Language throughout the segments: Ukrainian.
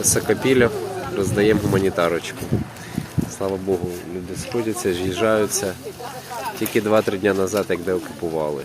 Високопілля, роздаємо гуманітарочку. Слава Богу, люди сходяться, з'їжджаються. Тільки 2-3 дні назад, як де окупували.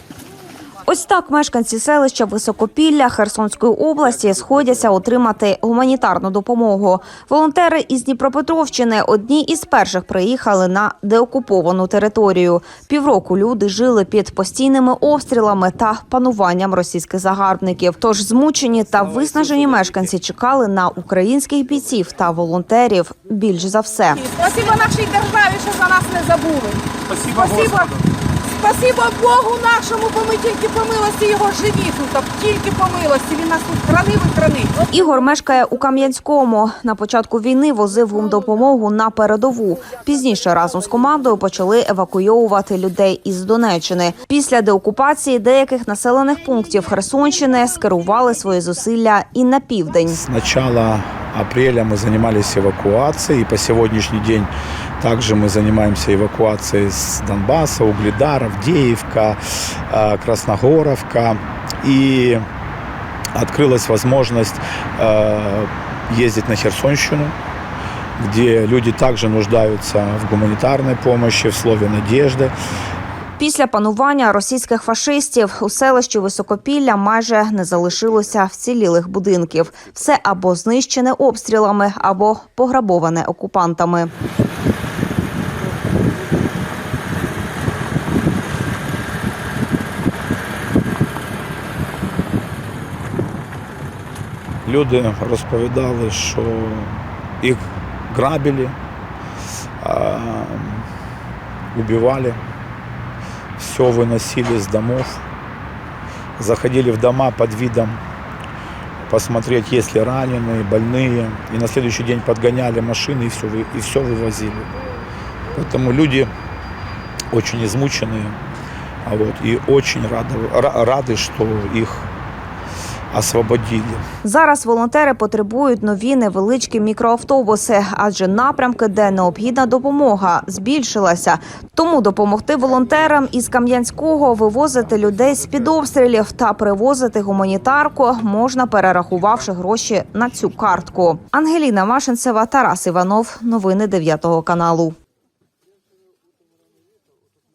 Ось так мешканці селища Високопілля Херсонської області сходяться отримати гуманітарну допомогу. Волонтери із Дніпропетровщини одні із перших приїхали на деокуповану територію. Півроку люди жили під постійними обстрілами та пануванням російських загарбників. Тож змучені та виснажені мешканці чекали на українських бійців та волонтерів більш за все. Спасибо нашій державі, що за нас не забули. Спасибо, Спасибо, спасибо Богу нашому, бо ми тільки по милості його живі тут, тільки по милості. Він нас тут хранив і хранить. Ігор мешкає у Кам'янському. На початку війни возив гумдопомогу на передову. Пізніше разом з командою почали евакуйовувати людей із Донеччини. Після деокупації деяких населених пунктів Херсонщини скерували свої зусилля і на південь. С начала апреля мы занимались эвакуацией, и по сегодняшний день также мы занимаемся эвакуацией с Донбасса, Угледар, Авдеевка, э, Красногоровка. И открылась возможность э, ездить на Херсонщину, где люди также нуждаются в гуманитарной помощи, в слове надежды. Після панування російських фашистів у селищі Високопілля майже не залишилося вцілілих будинків. Все або знищене обстрілами, або пограбоване окупантами. Люди розповідали, що їх грабили, убивали, все выносили с домов, заходили в дома под видом посмотреть, есть ли раненые, больные, и на следующий день подгоняли машины и все, и все вывозили. Поэтому люди очень измученные, а вот, и очень рады, ра- рады, что их освободили. Зараз волонтери потребують нові невеличкі мікроавтобуси, адже напрямки, де необхідна допомога, збільшилася. Тому допомогти волонтерам із Кам'янського вивозити людей з під обстрілів та привозити гуманітарку можна, перерахувавши гроші на цю картку. Ангеліна Машинцева, Тарас Іванов. Новини 9 каналу.